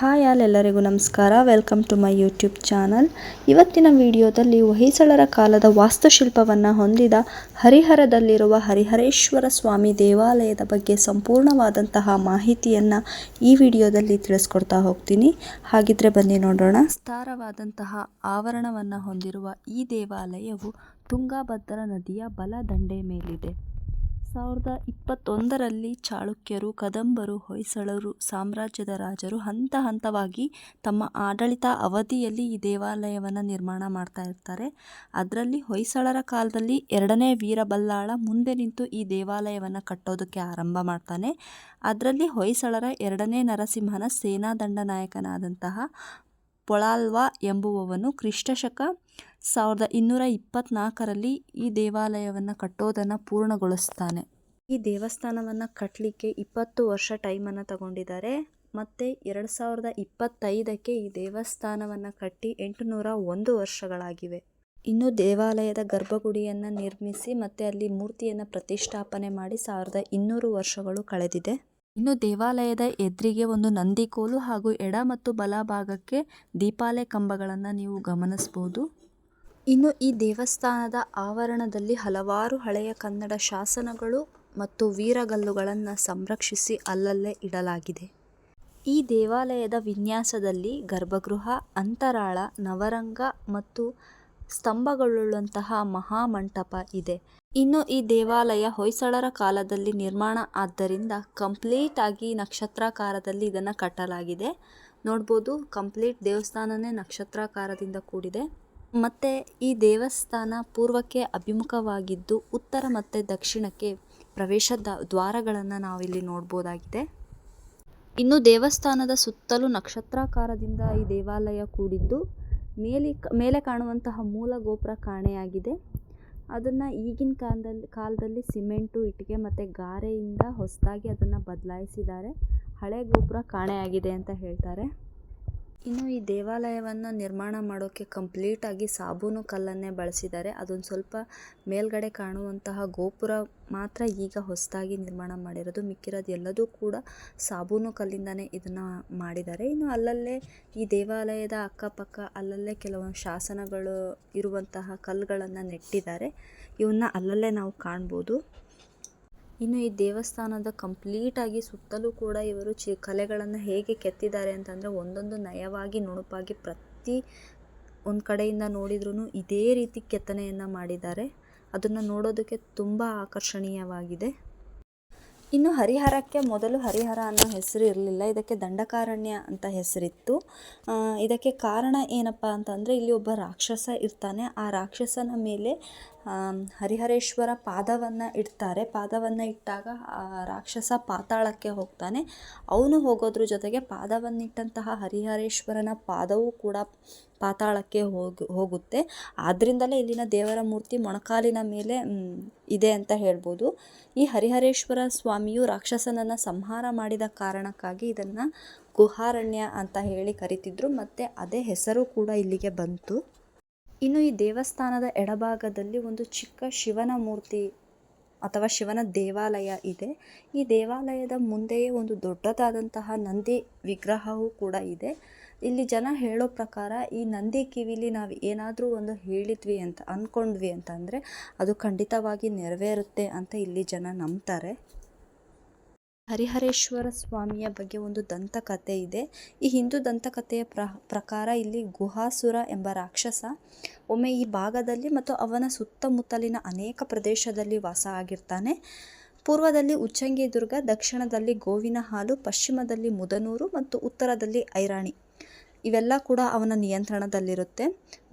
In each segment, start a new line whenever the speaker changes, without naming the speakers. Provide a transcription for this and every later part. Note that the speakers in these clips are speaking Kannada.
ಹಾಯ್ ಆಲ್ ಎಲ್ಲರಿಗೂ ನಮಸ್ಕಾರ. Welcome to my YouTube channel ಇವತ್ತಿನ ವಿಡಿಯೋದಲ್ಲಿ ಹೊಯ್ಸಳರ ಕಾಲದ ವಾಸ್ತುಶಿಲ್ಪವನ್ನು ಹೊಂದಿದ ಹರಿಹರದಲ್ಲಿರುವ ಹರಿಹರೇಶ್ವರ ಸ್ವಾಮಿ ದೇವಾಲಯದ ಬಗ್ಗೆ ಸಂಪೂರ್ಣವಾದಂತಹ ಮಾಹಿತಿಯನ್ನು ಈ ವಿಡಿಯೋದಲ್ಲಿ ತಿಳಿಸ್ಕೊಡ್ತಾ ಹೋಗ್ತೀನಿ. ಹಾಗಿದ್ರೆ ಬನ್ನಿ ನೋಡೋಣ. ವಿಸ್ತಾರವಾದಂತಹ ಆವರಣವನ್ನು ಹೊಂದಿರುವ ಈ ದೇವಾಲಯವು ತುಂಗಭದ್ರಾ ನದಿಯ ಬಲ ದಂಡೆ ಮೇಲಿದೆ. ಸಾವಿರದ ಇಪ್ಪತ್ತೊಂದರಲ್ಲಿ ಚಾಳುಕ್ಯರು, ಕದಂಬರು, ಹೊಯ್ಸಳರು, ಸಾಮ್ರಾಜ್ಯದ ರಾಜರು ಹಂತ ಹಂತವಾಗಿ ತಮ್ಮ ಆಡಳಿತ ಅವಧಿಯಲ್ಲಿ ಈ ದೇವಾಲಯವನ್ನು ನಿರ್ಮಾಣ ಮಾಡ್ತಾ ಇರ್ತಾರೆ. ಅದರಲ್ಲಿ ಹೊಯ್ಸಳರ ಕಾಲದಲ್ಲಿ ಎರಡನೇ ವೀರಬಲ್ಲಾಳ ಮುಂದೆ ನಿಂತು ಈ ದೇವಾಲಯವನ್ನು ಕಟ್ಟೋದಕ್ಕೆ ಆರಂಭ ಮಾಡ್ತಾನೆ. ಅದರಲ್ಲಿ ಹೊಯ್ಸಳರ ಎರಡನೇ ನರಸಿಂಹನ ಸೇನಾ ದಂಡನಾಯಕನಾದಂತಹ ಪೊಳಾಲ್ವ ಎಂಬುವವನು ಕ್ರಿಸ್ತಶಕ ಸಾವಿರದ ಇನ್ನೂರ ಇಪ್ಪತ್ತ್ನಾಲ್ಕರಲ್ಲಿ ಈ ದೇವಾಲಯವನ್ನು ಕಟ್ಟೋದನ್ನು ಪೂರ್ಣಗೊಳಿಸ್ತಾನೆ. ಈ ದೇವಸ್ಥಾನವನ್ನು ಕಟ್ಟಲಿಕ್ಕೆ ಇಪ್ಪತ್ತು ವರ್ಷ ಟೈಮನ್ನು ತಗೊಂಡಿದ್ದಾರೆ. ಮತ್ತು ಎರಡು ಸಾವಿರದ ಇಪ್ಪತ್ತೈದಕ್ಕೆ ಈ ದೇವಸ್ಥಾನವನ್ನು ಕಟ್ಟಿ ಎಂಟುನೂರ ಒಂದು ವರ್ಷಗಳಾಗಿವೆ. ಇನ್ನು ದೇವಾಲಯದ ಗರ್ಭಗುಡಿಯನ್ನು ನಿರ್ಮಿಸಿ ಮತ್ತು ಅಲ್ಲಿ ಮೂರ್ತಿಯನ್ನು ಪ್ರತಿಷ್ಠಾಪನೆ ಮಾಡಿ ಸಾವಿರದ ಇನ್ನೂರು ವರ್ಷಗಳು ಕಳೆದಿದೆ. ಇನ್ನು ದೇವಾಲಯದ ಎದುರಿಗೆ ಒಂದು ನಂದಿಕೋಲು ಹಾಗೂ ಎಡ ಮತ್ತು ಬಲ ಭಾಗಕ್ಕೆ ದೀಪಾಲಯ ಕಂಬಗಳನ್ನು ನೀವು ಗಮನಿಸ್ಬೋದು. ಇನ್ನು ಈ ದೇವಸ್ಥಾನದ ಆವರಣದಲ್ಲಿ ಹಲವಾರು ಹಳೆಯ ಕನ್ನಡ ಶಾಸನಗಳು ಮತ್ತು ವೀರಗಲ್ಲುಗಳನ್ನು ಸಂರಕ್ಷಿಸಿ ಅಲ್ಲಲ್ಲೇ ಇಡಲಾಗಿದೆ. ಈ ದೇವಾಲಯದ ವಿನ್ಯಾಸದಲ್ಲಿ ಗರ್ಭಗೃಹ, ಅಂತರಾಳ, ನವರಂಗ ಮತ್ತು ಸ್ತಂಭಗಳುಳ್ಳಂತಹ ಮಹಾಮಂಟಪ ಇದೆ. ಇನ್ನು ಈ ದೇವಾಲಯ ಹೊಯ್ಸಳರ ಕಾಲದಲ್ಲಿ ನಿರ್ಮಾಣ ಆದ್ದರಿಂದ ಕಂಪ್ಲೀಟ್ ಆಗಿ ನಕ್ಷತ್ರಾಕಾರದಲ್ಲಿ ಇದನ್ನು ಕಟ್ಟಲಾಗಿದೆ. ನೋಡ್ಬೋದು, ಕಂಪ್ಲೀಟ್ ದೇವಸ್ಥಾನನೇ ನಕ್ಷತ್ರಾಕಾರದಿಂದ ಕೂಡಿದೆ. ಮತ್ತು ಈ ದೇವಸ್ಥಾನ ಪೂರ್ವಕ್ಕೆ ಅಭಿಮುಖವಾಗಿದ್ದು ಉತ್ತರ ಮತ್ತು ದಕ್ಷಿಣಕ್ಕೆ ಪ್ರವೇಶ ದ್ವಾರಗಳನ್ನು ನಾವಿಲ್ಲಿ ನೋಡ್ಬೋದಾಗಿದೆ. ಇನ್ನು ದೇವಸ್ಥಾನದ ಸುತ್ತಲೂ ನಕ್ಷತ್ರಾಕಾರದಿಂದ ಈ ದೇವಾಲಯ ಕೂಡಿದ್ದು ಮೇಲೆ ಮೇಲೆ ಕಾಣುವಂತಹ ಮೂಲ ಗೋಪುರ ಕಾಣೆಯಾಗಿದೆ. ಅದನ್ನು ಈಗಿನ ಕಾಲದಲ್ಲಿ ಕಾಲದಲ್ಲಿ ಸಿಮೆಂಟು, ಇಟ್ಟಿಗೆ ಮತ್ತು ಗಾರೆಯಿಂದ ಹೊಸದಾಗಿ ಅದನ್ನು ಬದಲಾಯಿಸಿದ್ದಾರೆ. ಹಳೆ ಗೋಪುರ ಕಾಣೆಯಾಗಿದೆ ಅಂತ ಹೇಳ್ತಾರೆ. ಇನ್ನು ಈ ದೇವಾಲಯವನ್ನು ನಿರ್ಮಾಣ ಮಾಡೋಕ್ಕೆ ಕಂಪ್ಲೀಟಾಗಿ ಸಾಬೂನು ಕಲ್ಲನ್ನೇ ಬಳಸಿದ್ದಾರೆ. ಅದೊಂದು ಸ್ವಲ್ಪ ಮೇಲ್ಗಡೆ ಕಾಣುವಂತಹ ಗೋಪುರ ಮಾತ್ರ ಈಗ ಹೊಸದಾಗಿ ನಿರ್ಮಾಣ ಮಾಡಿರೋದು. ಮಿಕ್ಕಿರೋದು ಎಲ್ಲದೂ ಕೂಡ ಸಾಬೂನು ಕಲ್ಲಿಂದನೇ ಇದನ್ನು ಮಾಡಿದ್ದಾರೆ. ಇನ್ನು ಅಲ್ಲಲ್ಲೇ ಈ ದೇವಾಲಯದ ಅಕ್ಕಪಕ್ಕ ಅಲ್ಲಲ್ಲೇ ಕೆಲವೊಂದು ಶಾಸನಗಳು ಇರುವಂತಹ ಕಲ್ಲುಗಳನ್ನು ನೆಟ್ಟಿದ್ದಾರೆ. ಇವನ್ನ ಅಲ್ಲಲ್ಲೇ ನಾವು ಕಾಣ್ಬೋದು. ಇನ್ನು ಈ ದೇವಸ್ಥಾನದ ಕಂಪ್ಲೀಟಾಗಿ ಸುತ್ತಲೂ ಕೂಡ ಇವರು ಚಿ ಕಲೆಗಳನ್ನು ಹೇಗೆ ಕೆತ್ತಿದ್ದಾರೆ ಅಂತಂದರೆ ಒಂದೊಂದು ನಯವಾಗಿ ನುಣುಪಾಗಿ ಪ್ರತಿ ಒಂದು ಕಡೆಯಿಂದ ನೋಡಿದ್ರೂ ಇದೇ ರೀತಿ ಕೆತ್ತನೆಯನ್ನು ಮಾಡಿದ್ದಾರೆ. ಅದನ್ನು ನೋಡೋದಕ್ಕೆ ತುಂಬ ಆಕರ್ಷಣೀಯವಾಗಿದೆ. ಇನ್ನು ಹರಿಹರಕ್ಕೆ ಮೊದಲು ಹರಿಹರ ಅನ್ನೋ ಹೆಸರು ಇರಲಿಲ್ಲ. ಇದಕ್ಕೆ ದಂಡಕಾರಣ್ಯ ಅಂತ ಹೆಸರಿತ್ತು. ಇದಕ್ಕೆ ಕಾರಣ ಏನಪ್ಪ ಅಂತಂದರೆ ಇಲ್ಲಿ ಒಬ್ಬ ರಾಕ್ಷಸ ಇರ್ತಾನೆ. ಆ ರಾಕ್ಷಸನ ಮೇಲೆ ಹರಿಹರೇಶ್ವರ ಪಾದವನ್ನು ಇಡ್ತಾರೆ. ಪಾದವನ್ನು ಇಟ್ಟಾಗ ರಾಕ್ಷಸ ಪಾತಾಳಕ್ಕೆ ಹೋಗ್ತಾನೆ. ಅವನು ಹೋಗೋದ್ರ ಜೊತೆಗೆ ಪಾದವನ್ನಿಟ್ಟಂತಹ ಹರಿಹರೇಶ್ವರನ ಪಾದವೂ ಕೂಡ ಪಾತಾಳಕ್ಕೆ ಹೋಗಿ, ಹೋಗುತ್ತೆ. ಆದ್ದರಿಂದಲೇ ಇಲ್ಲಿನ ದೇವರ ಮೂರ್ತಿ ಮೊಣಕಾಲಿನ ಮೇಲೆ ಇದೆ ಅಂತ ಹೇಳ್ಬೋದು. ಈ ಹರಿಹರೇಶ್ವರ ಸ್ವಾಮಿಯು ರಾಕ್ಷಸನನ್ನು ಸಂಹಾರ ಮಾಡಿದ ಕಾರಣಕ್ಕಾಗಿ ಇದನ್ನು ಗುಹಾರಣ್ಯ ಅಂತ ಹೇಳಿ ಕರಿತಿದ್ರು. ಮತ್ತು ಅದೇ ಹೆಸರು ಕೂಡ ಇಲ್ಲಿಗೆ ಬಂತು. ಇನ್ನು ಈ ದೇವಸ್ಥಾನದ ಎಡಭಾಗದಲ್ಲಿ ಒಂದು ಚಿಕ್ಕ ಶಿವನ ಮೂರ್ತಿ ಅಥವಾ ಶಿವನ ದೇವಾಲಯ ಇದೆ. ಈ ದೇವಾಲಯದ ಮುಂದೆಯೇ ಒಂದು ದೊಡ್ಡದಾದಂತಹ ನಂದಿ ವಿಗ್ರಹವೂ ಕೂಡ ಇದೆ. ಇಲ್ಲಿ ಜನ ಹೇಳೋ ಪ್ರಕಾರ ಈ ನಂದಿ ಕಿವಿಲಿ ನಾವು ಏನಾದರೂ ಒಂದು ಹೇಳಿದ್ವಿ ಅಂತ ಅಂದ್ಕೊಂಡ್ವಿ ಅಂತಂದರೆ ಅದು ಖಂಡಿತವಾಗಿ ನೆರವೇರುತ್ತೆ ಅಂತ ಇಲ್ಲಿ ಜನ ನಂಬ್ತಾರೆ. ಹರಿಹರೇಶ್ವರ ಸ್ವಾಮಿಯ ಬಗ್ಗೆ ಒಂದು ದಂತಕಥೆ ಇದೆ. ಈ ಹಿಂದೂ ದಂತಕಥೆಯ ಪ್ರ, ಪ್ರಕಾರ ಇಲ್ಲಿ ಗುಹಾಸುರ ಎಂಬ ರಾಕ್ಷಸ ಒಮ್ಮೆ ಈ ಭಾಗದಲ್ಲಿ ಮತ್ತು ಅವನ ಸುತ್ತಮುತ್ತಲಿನ ಅನೇಕ ಪ್ರದೇಶದಲ್ಲಿ ವಾಸ ಆಗಿರ್ತಾನೆ. ಪೂರ್ವದಲ್ಲಿ ಉಚ್ಚಂಗಿ ದುರ್ಗ ದಕ್ಷಿಣದಲ್ಲಿ ಗೋವಿನ ಹಾಲು ಪಶ್ಚಿಮದಲ್ಲಿ ಮುದನೂರು ಮತ್ತು ಉತ್ತರದಲ್ಲಿ ಐರಾಣಿ. ಇವೆಲ್ಲ ಕೂಡ ಅವನ ನಿಯಂತ್ರಣದಲ್ಲಿರುತ್ತೆ.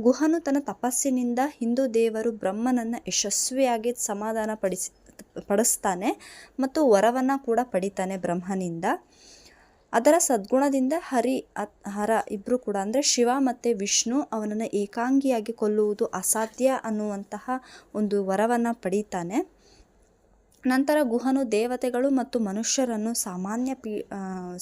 ಗುಹನು ತನ್ನ ತಪಸ್ಸಿನಿಂದ ಹಿಂದೂ ದೇವರು ಬ್ರಹ್ಮನನ್ನು ಯಶಸ್ವಿಯಾಗಿ ಸಮಾಧಾನ ಪಡಿಸಿ, ಪಡಿಸ್ತಾನೆ ಮತ್ತು ವರವನ್ನು ಕೂಡ ಪಡಿತಾನೆ ಬ್ರಹ್ಮನಿಂದ. ಅದರ ಸದ್ಗುಣದಿಂದ ಹರಿ, ಹರ ಇಬ್ಬರು ಕೂಡ ಅಂದರೆ ಶಿವ ಮತ್ತು ವಿಷ್ಣು ಅವನನ್ನು ಏಕಾಂಗಿಯಾಗಿ ಕೊಲ್ಲುವುದು ಅಸಾಧ್ಯ ಅನ್ನುವಂತಹ ಒಂದು ವರವನ್ನು ಪಡೀತಾನೆ. ನಂತರ ಗುಹನು ದೇವತೆಗಳು ಮತ್ತು ಮನುಷ್ಯರನ್ನು ಸಾಮಾನ್ಯ ಪೀ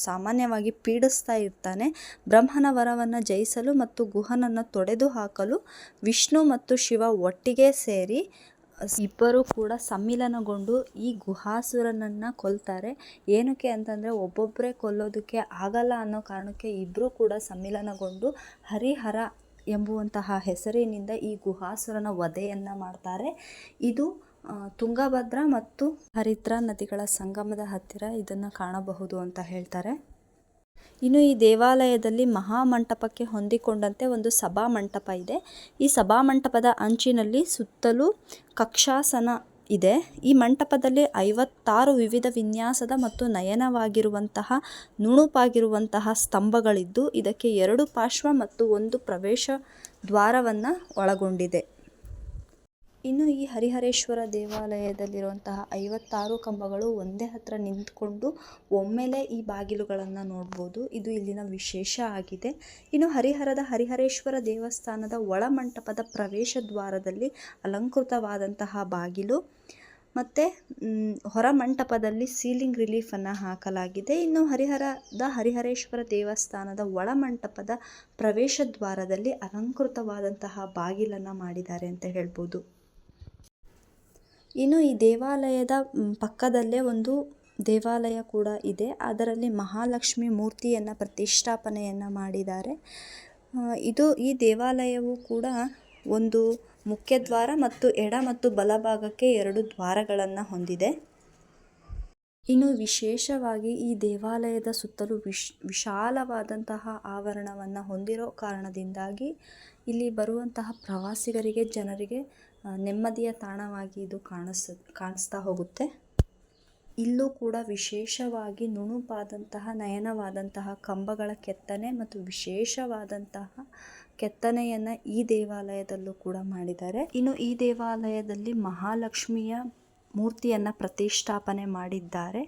ಸಾಮಾನ್ಯವಾಗಿ ಪೀಡಿಸ್ತಾ ಇರ್ತಾನೆ. ಬ್ರಹ್ಮನ ವರವನ್ನು ಜಯಿಸಲು ಮತ್ತು ಗುಹನನ್ನು ತೊಡೆದು ಹಾಕಲು ವಿಷ್ಣು ಮತ್ತು ಶಿವ ಒಟ್ಟಿಗೆ ಸೇರಿ, ಇಬ್ಬರು ಕೂಡ ಸಮ್ಮಿಲನಗೊಂಡು ಈ ಗುಹಾಸುರನನ್ನು ಕೊಲ್ತಾರೆ. ಏನಕ್ಕೆ ಅಂತಂದರೆ ಒಬ್ಬೊಬ್ಬರೇ ಕೊಲ್ಲೋದಕ್ಕೆ ಆಗಲ್ಲ ಅನ್ನೋ ಕಾರಣಕ್ಕೆ ಇಬ್ಬರೂ ಕೂಡ ಸಮ್ಮಿಲನಗೊಂಡು ಹರಿಹರ ಎಂಬುವಂತಹ ಹೆಸರಿನಿಂದ ಈ ಗುಹಾಸುರನ ವಧೆಯನ್ನು ಮಾಡ್ತಾರೆ. ಇದು ತುಂಗಭದ್ರಾ ಮತ್ತು ಹರಿದ್ರಾ ನದಿಗಳ ಸಂಗಮದ ಹತ್ತಿರ ಇದನ್ನು ಕಾಣಬಹುದು ಅಂತ ಹೇಳ್ತಾರೆ. ಇನ್ನು ಈ ದೇವಾಲಯದಲ್ಲಿ ಮಹಾಮಂಟಪಕ್ಕೆ ಹೊಂದಿಕೊಂಡಂತೆ ಒಂದು ಸಭಾ ಮಂಟಪ ಇದೆ. ಈ ಸಭಾ ಮಂಟಪದ ಅಂಚಿನಲ್ಲಿ ಸುತ್ತಲೂ ಕಕ್ಷಾಸನ ಇದೆ. ಈ ಮಂಟಪದಲ್ಲಿ ಐವತ್ತಾರು ವಿವಿಧ ವಿನ್ಯಾಸದ ಮತ್ತು ನಯನವಾಗಿರುವಂತಹ, ನುಣುಪಾಗಿರುವಂತಹ ಸ್ತಂಭಗಳಿದ್ದು, ಇದಕ್ಕೆ ಎರಡು ಪಾರ್ಶ್ವ ಮತ್ತು ಒಂದು ಪ್ರವೇಶ ದ್ವಾರವನ್ನು ಒಳಗೊಂಡಿದೆ. ಇನ್ನು ಈ ಹರಿಹರೇಶ್ವರ ದೇವಾಲಯದಲ್ಲಿರುವಂತಹ ಐವತ್ತಾರು ಕಂಬಗಳು ಒಂದೇ ಹತ್ರ ನಿಂತ್ಕೊಂಡು ಒಮ್ಮೆಲೆ ಈ ಬಾಗಿಲುಗಳನ್ನು ನೋಡ್ಬೋದು. ಇದು ಇಲ್ಲಿನ ವಿಶೇಷ ಆಗಿದೆ. ಇನ್ನು ಹರಿಹರದ ಹರಿಹರೇಶ್ವರ ದೇವಸ್ಥಾನದ ಒಳಮಂಟಪದ ಪ್ರವೇಶ ದ್ವಾರದಲ್ಲಿ ಅಲಂಕೃತವಾದಂತಹ ಬಾಗಿಲು. ಮತ್ತು ಹೊರ ಮಂಟಪದಲ್ಲಿ ಸೀಲಿಂಗ್ ರಿಲೀಫನ್ನು ಹಾಕಲಾಗಿದೆ. ಇನ್ನು ಹರಿಹರದ ಹರಿಹರೇಶ್ವರ ದೇವಸ್ಥಾನದ ಒಳಮಂಟಪದ ಪ್ರವೇಶ ದ್ವಾರದಲ್ಲಿ ಅಲಂಕೃತವಾದಂತಹ ಬಾಗಿಲನ್ನು ಮಾಡಿದ್ದಾರೆ ಅಂತ ಹೇಳ್ಬೋದು. ಇನ್ನು ಈ ದೇವಾಲಯದ ಪಕ್ಕದಲ್ಲೇ ಒಂದು ದೇವಾಲಯ ಕೂಡ ಇದೆ. ಅದರಲ್ಲಿ ಮಹಾಲಕ್ಷ್ಮಿ ಮೂರ್ತಿಯನ್ನು ಪ್ರತಿಷ್ಠಾಪನೆಯನ್ನು ಮಾಡಿದ್ದಾರೆ. ಇದು ಈ ದೇವಾಲಯವು ಕೂಡ ಒಂದು ಮುಖ್ಯ ದ್ವಾರ ಮತ್ತು ಎಡ ಮತ್ತು ಬಲಭಾಗಕ್ಕೆ ಎರಡು ದ್ವಾರಗಳನ್ನು ಹೊಂದಿದೆ. ಇನ್ನು ವಿಶೇಷವಾಗಿ ಈ ದೇವಾಲಯದ ಸುತ್ತಲೂ ವಿಶ್, ವಿಶಾಲವಾದಂತಹ ಆವರಣವನ್ನು ಹೊಂದಿರೋ ಕಾರಣದಿಂದಾಗಿ ಇಲ್ಲಿ ಬರುವಂತಹ ಪ್ರವಾಸಿಗರಿಗೆ, ಜನರಿಗೆ ನೆಮ್ಮದಿಯ ತಾಣವಾಗಿ ಇದು ಕಾಣಿಸ್, ಕಾಣಿಸ್ತಾ ಹೋಗುತ್ತೆ. ಇಲ್ಲೂ ಕೂಡ ವಿಶೇಷವಾಗಿ ನುಣುಪಾದಂತಹ, ನಯನವಾದಂತಹ ಕಂಬಗಳ ಕೆತ್ತನೆ ಮತ್ತು ವಿಶೇಷವಾದಂತಹ ಕೆತ್ತನೆಯನ್ನು ಈ ದೇವಾಲಯದಲ್ಲೂ ಕೂಡ ಮಾಡಿದ್ದಾರೆ. ಇನ್ನು ಈ ದೇವಾಲಯದಲ್ಲಿ ಮಹಾಲಕ್ಷ್ಮಿಯ ಮೂರ್ತಿಯನ್ನು ಪ್ರತಿಷ್ಠಾಪನೆ ಮಾಡಿದ್ದಾರೆ.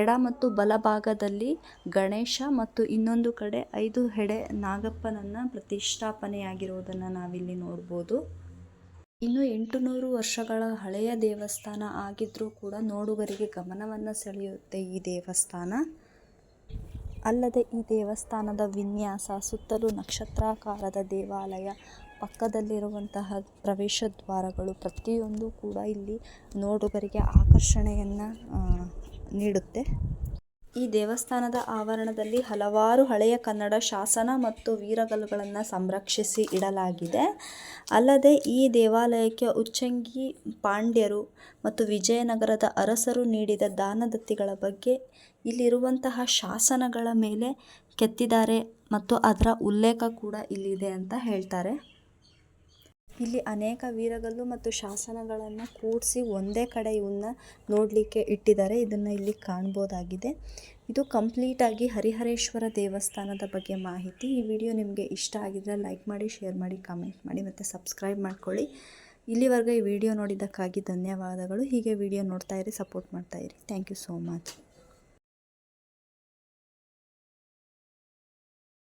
ಎಡ ಮತ್ತು ಬಲಭಾಗದಲ್ಲಿ ಗಣೇಶ ಮತ್ತು ಇನ್ನೊಂದು ಕಡೆ ಐದು ಹೆಡೆ ನಾಗಪ್ಪನನ್ನು ಪ್ರತಿಷ್ಠಾಪನೆಯಾಗಿರುವುದನ್ನು ನಾವಿಲ್ಲಿ ನೋಡ್ಬೋದು. ಇನ್ನು ಎಂಟು ನೂರು ವರ್ಷಗಳ ಹಳೆಯ ದೇವಸ್ಥಾನ ಆಗಿದ್ದರೂ ಕೂಡ ನೋಡುಗರಿಗೆ ಗಮನವನ್ನು ಸೆಳೆಯುತ್ತೆ ಈ ದೇವಸ್ಥಾನ. ಅಲ್ಲದೆ ಈ ದೇವಸ್ಥಾನದ ವಿನ್ಯಾಸ, ಸುತ್ತಲೂ ನಕ್ಷತ್ರಾಕಾರದ ದೇವಾಲಯ, ಪಕ್ಕದಲ್ಲಿರುವಂತಹ ಪ್ರವೇಶ ದ್ವಾರಗಳು ಪ್ರತಿಯೊಂದು ಕೂಡ ಇಲ್ಲಿ ನೋಡುಗರಿಗೆ ಆಕರ್ಷಣೆಯನ್ನು ನೀಡುತ್ತೆ. ಈ ದೇವಸ್ಥಾನದ ಆವರಣದಲ್ಲಿ ಹಲವಾರು ಹಳೆಯ ಕನ್ನಡ ಶಾಸನ ಮತ್ತು ವೀರಗಲ್ಲುಗಳನ್ನು ಸಂರಕ್ಷಿಸಿ ಇಡಲಾಗಿದೆ. ಅಲ್ಲದೆ ಈ ದೇವಾಲಯಕ್ಕೆ ಉಚ್ಚಂಗಿ ಪಾಂಡ್ಯರು ಮತ್ತು ವಿಜಯನಗರದ ಅರಸರು ನೀಡಿದ ದಾನದತ್ತಿಗಳ ಬಗ್ಗೆ ಇಲ್ಲಿರುವಂತಹ ಶಾಸನಗಳ ಮೇಲೆ ಕೆತ್ತಿದ್ದಾರೆ ಮತ್ತು ಅದರ ಉಲ್ಲೇಖ ಕೂಡ ಇಲ್ಲಿದೆ ಅಂತ ಹೇಳ್ತಾರೆ. ಇಲ್ಲಿ ಅನೇಕ ವೀರಗಲ್ಲು ಮತ್ತು ಶಾಸನಗಳನ್ನು ಕೂಡಿಸಿ ಒಂದೇ ಕಡೆ ಇವನ್ನ ನೋಡಲಿಕ್ಕೆ ಇಟ್ಟಿದ್ದಾರೆ. ಇದನ್ನು ಇಲ್ಲಿ ಕಾಣ್ಬೋದಾಗಿದೆ. ಇದು ಕಂಪ್ಲೀಟಾಗಿ ಹರಿಹರೇಶ್ವರ ದೇವಸ್ಥಾನದ ಬಗ್ಗೆ ಮಾಹಿತಿ. ಈ ವಿಡಿಯೋ ನಿಮಗೆ ಇಷ್ಟ ಆಗಿದ್ರೆ ಲೈಕ್ ಮಾಡಿ, ಶೇರ್ ಮಾಡಿ ಕಾಮೆಂಟ್ ಮಾಡಿ ಮತ್ತು ಸಬ್ಸ್ಕ್ರೈಬ್ ಮಾಡ್ಕೊಳ್ಳಿ. ಇಲ್ಲಿವರೆಗೆ ಈ ವಿಡಿಯೋ ನೋಡಿದ್ದಕ್ಕಾಗಿ ಧನ್ಯವಾದಗಳು. ಹೀಗೆ ವಿಡಿಯೋ ನೋಡ್ತಾ ಇರಿ, ಸಪೋರ್ಟ್ ಮಾಡ್ತಾ ಇರಿ. Thank you so much